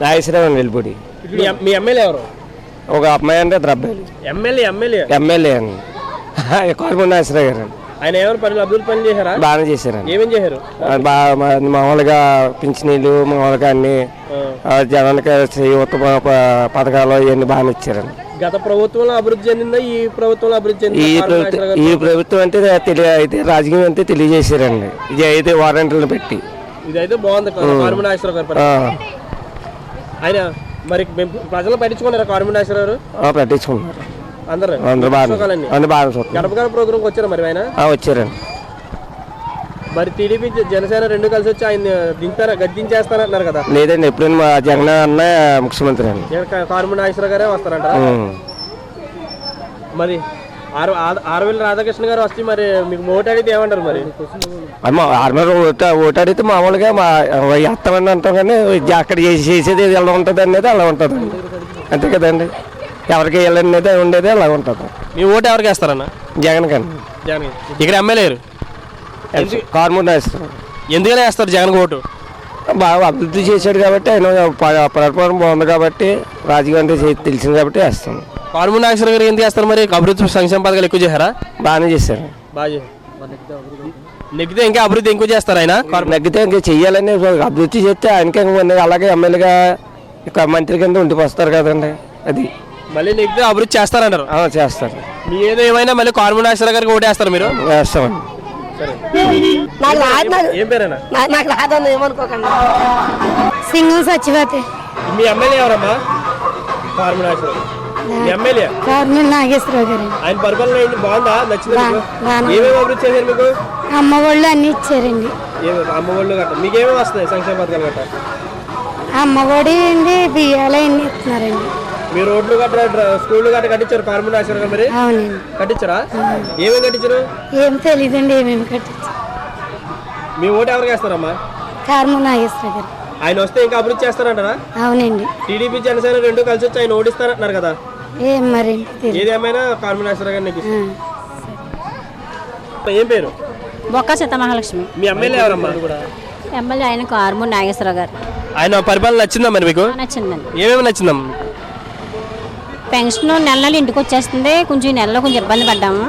నాగేశ్వరరావు వెలుపుడి మీ MLA ఎవరు? ఒక అమ్మాయి అంటే ఇద్దరు అబ్బాయిలు ఎమ్మెల్యే ఎమ్మెల్యే? ఎమ్మెల్యే అండి. కోరకొండ నాగేశ్వరరావు గారు. ఆయన ఎవరు పనులు అభివృద్ధి పనులు చేశారా? బాగానే చేశారండి. ఏమేం చేశారు? బాగా మామూలుగా పింఛనీళ్ళు మామూలుగా అన్ని జనానికి యువత పథకాలు ఇవన్నీ బాగానే ఇచ్చారండి. గత ప్రభుత్వంలో అభివృద్ధి చెందిందా? ఈ ప్రభుత్వంలో అభివృద్ధి ఈ చెందిందా ప్రభుత్వం ఈ ప్రభుత్వం అంటే తెలియ అయితే రాజకీయం అంటే తెలియజేశారండి. ఇది అయితే వారంటీలు పెట్టి. ఇదైతే బాగుంది కార్మిక నాగేశ్వర గారు ఆ, పని. ఆయన మరి ప్రజలు పట్టించుకున్నారా? కార్మిక నాగేశ్వర గారు పట్టించుకున్నారు. అందరూ. అందరూ బాగా గడప గడప ప్రోగ్రాంకి వచ్చారా మరి ఆయన? వచ్చారండి. మరి టీడీపీ జనసేన రెండు కలిసి వచ్చి ఆయన దింపారా? గద్దించేస్తారంటున్నారు కదా. లేదండి ఎప్పుడైనా మా జగన్ అన్న ముఖ్యమంత్రి అండి. కార్మిక నాగేశ్వర గారే వస్తారంటారా? ఉం. మరి ఆరు ఆ- ఆరువేల రాధాకృష్ణ గారు వస్తే మరి మీకు ఓటు అడిగితే ఏమంటారు మరి? అమ్మ ఆర్మర్ ఓట ఓటు అడిగితే మామూలుగా మా ఎత్తమని అంటాం కానీ అక్కడ చేసి చేసేది ఎలా ఉంటుంది అనేది అలా ఉంటుందండి. అంతే కదండి. ఎవరికి వెళ్ళనేది ఉండేది అలా ఉంటుంది. మీ ఓటు ఎవరికి వేస్తారన్న? జగన్ కండి జగన్ ఇక్కడ ఎమ్మెల్యే కార్మూర్ నాగేశ్వరరావు ఎందుకనే వేస్తారు జగన్ ఓటు? బాగా అభివృద్ధి చేశాడు కాబట్టి ఆయన పరిపాలన బాగుంది కాబట్టి రాజకీయం అంటే తెలిసింది కాబట్టి వేస్తాం. కార్మిక నాగేశ్వర గారు ఎందుకు వేస్తారు మరి? అభివృద్ధి సంక్షేమ పథకాలు ఎక్కువ చేశారా? బాగానే చేశారు. బాగా నెగ్గితే ఇంకా అభివృద్ధి ఎక్కువ చేస్తారు ఆయన? నగ్గితే ఇంకా చెయ్యాలని అభివృద్ధి చేస్తే ఆయనకే అలాగే ఎమ్మెల్యేగా ఇక మంత్రి కింద ఉండికి వస్తారు కదండి. అది. మళ్ళీ నెగ్గితే అభివృద్ధి చేస్తారంటారు చేస్తారు. మీ ఏదో ఏమైనా మళ్ళీ కార్మిక నాగేశ్వర గారికి ఓటేస్తారు మీరు? వేస్తామండి. నాకు రాదు నాకు ఏం పేరేనా? నా- నాకు రాదని ఏమనుకోకండి. సింగం సచివతి మీ ఎమ్మెల్యే ఎవరమ్మా? కార్మిక నాగేశ్వర ఎమ్మెల్యే? కార్మిల్ నాగేశ్వరరావు గారు. ఆయన పరిపాలన ఏంటి? బాగుందా? నచ్చిందా. ఏమేమి అభివృద్ధి చేశారు మీకు? అమ్మ వాళ్ళు అన్ని ఇచ్చారండి. అమ్మ ఒళ్ళు గట్ట మీకు ఏమేమి వస్తున్నాయి సంక్షేమ పథకాలు గట్ట అమ్మ ఒడి అండి బియ్యాలు అన్ని ఇస్తున్నారండి. మీ రోడ్లు స్కూళ్ళు గట్ట కట్టించారు గారు మరి? అవునండి. కట్టించారా? ఏమేమి కట్టించారు? ఏం తెలియదండి ఏమేమి కట్టించారు. మీ ఓటు ఎవరికి వేస్తారమ్మా? కార్మిల్ గారు. ఆయన వస్తే ఇంకా అభివృద్ధి చేస్తారంటారా? అవునండి. టీడీపీ జనసేన రెండు కలిసి వచ్చి ఆయన ఓడిస్తారంటున్నారు కదా. ఏం మరి గారిని. ఏం పేరు? బొక్క సీతమహాలక్ష్మి. మీ ఎమ్మెల్యే ఎవరమ్మా? ఎమ్మెల్యే ఆయన నాగేశ్వరరావు గారు. ఆయన పరిపాలన నచ్చిందా మరి మీకు? నచ్చిందండి. ఏమేమి నచ్చిందమ్మా? పెన్షన్ నెల నెల ఇంటికి వచ్చేస్తుంది. కొంచెం ఈ నెలలో కొంచెం ఇబ్బంది పడ్డాము.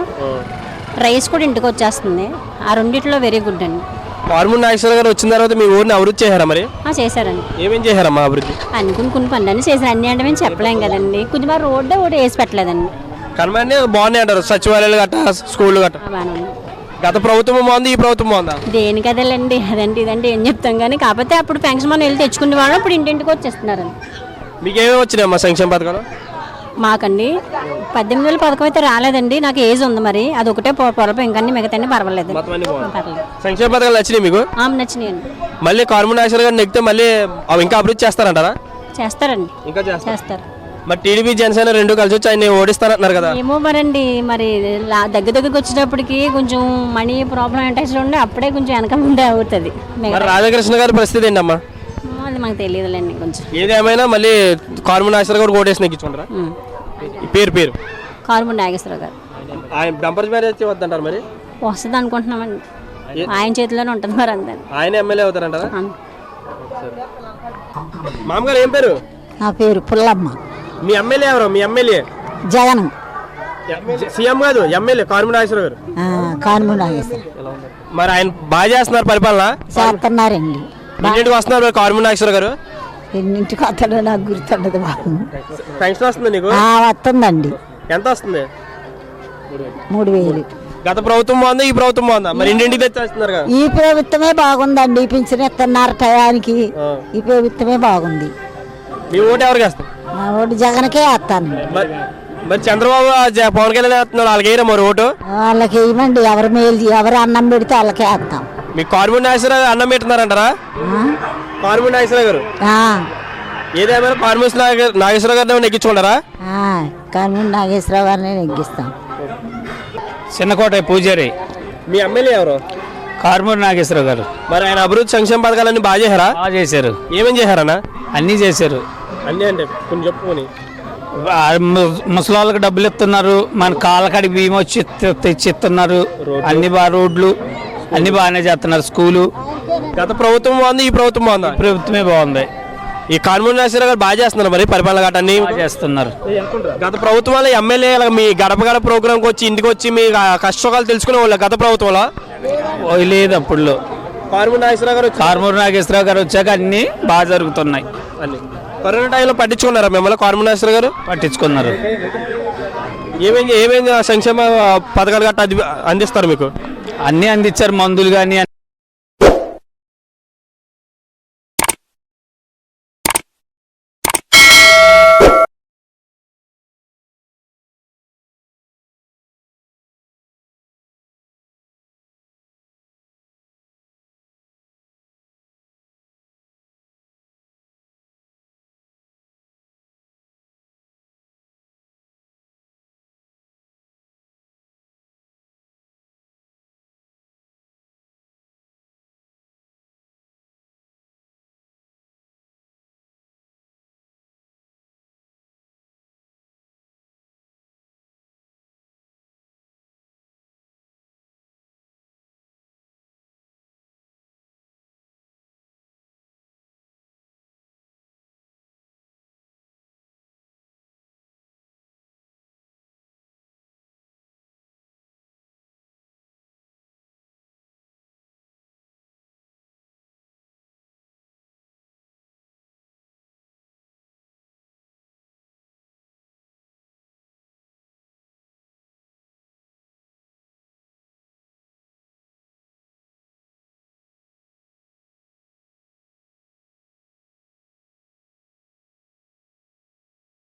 రైస్ కూడా ఇంటికి వచ్చేస్తుంది. ఆ రెండిట్లో వెరీ గుడ్ అండి. కార్మూర్ నాగేశ్వర గారు వచ్చిన తర్వాత మీ ఊరిని అభివృద్ధి చేశారా మరి? ఆ, చేశారండి. ఏమేం చేశారమ్మా అభివృద్ధి? అనుకుని కొన్ని పనులన్నీ చేశారు. అన్ని అంటే మేము చెప్పలేం కదండి. కొంచెం మరి రోడ్డే ఒకటి వేసి పెట్టలేదండి. కనబడి బాగున్నాయి అంటారు. సచివాలయాలు గట్ట స్కూళ్ళు గట్ట. గత ప్రభుత్వం బాగుంది ఈ ప్రభుత్వం బాగుందా? దేనికి అదేలేండి అదంటే ఇదంటే ఏం చెప్తాం కానీ కాకపోతే అప్పుడు పెన్షన్ మనం వెళ్ళి తెచ్చుకునేవాడు ఇప్పుడు ఇంటింటికి వచ్చేస్తున్నారండి. మీకు ఏమేమి వచ్చినాయమ్మా సంక్షేమ పథకాలు? మాకండి. పద్దెనిమిది వేల పథకం అయితే రాలేదండి. నాకు ఏజ్ ఉంది మరి. అది ఒకటే పొరప ఇంకా మిగతా పర్వాలేదు. సంక్షేమ పథకాలు నచ్చినాయి మీకు? నచ్చినాయండి. మళ్ళీ నాగేశ్వర గారు నెక్కితే మళ్ళీ అవి ఇంకా అభివృద్ధి చేస్తారంటారా? చేస్తారండి. ఇంకా చేస్తారు. మరి టీడీపీ జనసేన రెండు కలిసి వచ్చి ఆయన ఓడిస్తారంటున్నారు కదా. ఏమో మరండి. మరి దగ్గర దగ్గరికి వచ్చేటప్పటికి కొంచెం మనీ ప్రాబ్లం అంటే ఉండే అప్పుడే కొంచెం వెనక ముందే అవుతుంది. రాధాకృష్ణ గారి పరిస్థితి ఏంటమ్మా? అది మాకు తెలియదులేండి కొంచెం. ఏది ఏమైనా మళ్ళీ కార్మూర్ నాగేశ్వర గారు ఓటేసి. ఈ పేరు పేరు. కారుమూడి నాగేశ్వరరావు గారు. ఆయన డంపర్ మ్యారేజ్ వచ్చి వద్దంటారు మరి? వస్తుంది అనుకుంటున్నామండి. ఆయన చేతిలోనే ఉంటుంది మరి అంతే. ఆయన ఎమ్మెల్యే అవుతారంటారా? మామగారు ఏం పేరు? నా పేరు పుల్లమ్మ. మీ ఎమ్మెల్యే ఎవరు? మీ ఎమ్మెల్యే? జగన్. సీఎం కాదు ఎమ్మెల్యే కార్మూర్ నాగేశ్వర గారు. కానుమూ నాగేశ్వర మరి ఆయన బాగా చేస్తున్నారు పరిపాలన? చేస్తున్నారండి. ఇంటింటికి వస్తున్నారు కార్మూర్ నాగేశ్వర గారు? ఎన్నింటికి వస్తాడో నాకు గుర్తుండదు బాబు. పెన్షన్ వస్తుంది నీకు? వస్తుందండి. ఎంత వస్తుంది? మూడు వేలు. గత ప్రభుత్వం బాగుందా ఈ ప్రభుత్వం బాగుందా? మరి ఇంటింటికి తెచ్చేస్తున్నారు కదా? ఈ ప్రభుత్వమే బాగుందండి పింఛన్ ఇస్తున్నారు టయానికి. ఈ ప్రభుత్వమే బాగుంది. మీ ఓటు ఎవరికి వేస్తారు? మా ఓటు జగన్కే వేస్తాను. మరి చంద్రబాబు పవన్ కళ్యాణ్ వేస్తున్నారు వాళ్ళకి వేయరా మరి ఓటు? వాళ్ళకి వేయమండి ఎవరు మేలు ఎవరు అన్నం పెడితే వాళ్ళకే వేస్తాం. మీ నాగేశ్వర గారు అన్నం ఆ? కార్మూర్ నాగేశ్వర గారు? ఆ, ఏదేమైనా కార్మూర్ నాగ- నాగేశ్వర గారిని నెగ్గించుకుంటారా ఆ, కానుమూ నాగేశ్వరరావు గారిని నెగ్గిస్తాం చిన్నకోట పూజారి. మీ ఎమ్మెల్యే ఎవరు? కార్మూరి నాగేశ్వరరావు గారు. మరి ఆయన అభివృద్ధి సంక్షేమ పథకాలన్నీ బాగా చేశారా? బాగా చేశారు. ఏమేం చేశారన్నా? అన్నీ చేశారు. అన్నీ అంటే కొన్ని చెప్పుకొని. ముసలి వాళ్ళకి డబ్బులు ఇస్తున్నారు. మన కాళ్ళకడి బియ్యం వచ్చి ఇత్త- తెచ్చి ఇస్తున్నారు అన్ని బాగా రోడ్లు. అన్ని బాగానే చేస్తున్నారు స్కూలు. గత ప్రభుత్వం బాగుంది ఈ ప్రభుత్వం బాగుందా? ప్రభుత్వమే బాగుంది. ఈ కాన్మూరి నాగేశ్వరరావు గారు బాగా చేస్తున్నారు మరి పరిపాలన గట్ట అన్ని చేస్తున్నారు. గత ప్రభుత్వంలో ఎమ్మెల్యే మీ గడప గడప ప్రోగ్రామ్కి వచ్చి ఇంటికి వచ్చి మీ కష్టసుఖాలు తెలుసుకునే వాళ్ళు గత ప్రభుత్వంలో లేదు అప్పుడులో. కాన్మూరి నాగేశ్వరరావు గారు కారుమూరి నాగేశ్వరరావు గారు వచ్చాక అన్ని బాగా జరుగుతున్నాయి. కరోనా టైంలో పట్టించుకున్నారా మిమ్మల్ని కాన్మూరి నాగేశ్వరరావు గారు? పట్టించుకున్నారు. ఏమేం ఏమేం సంక్షేమ పథకాలు గట్ట అందిస్తారు మీకు? అన్నీ అందించారు మందులు కానీ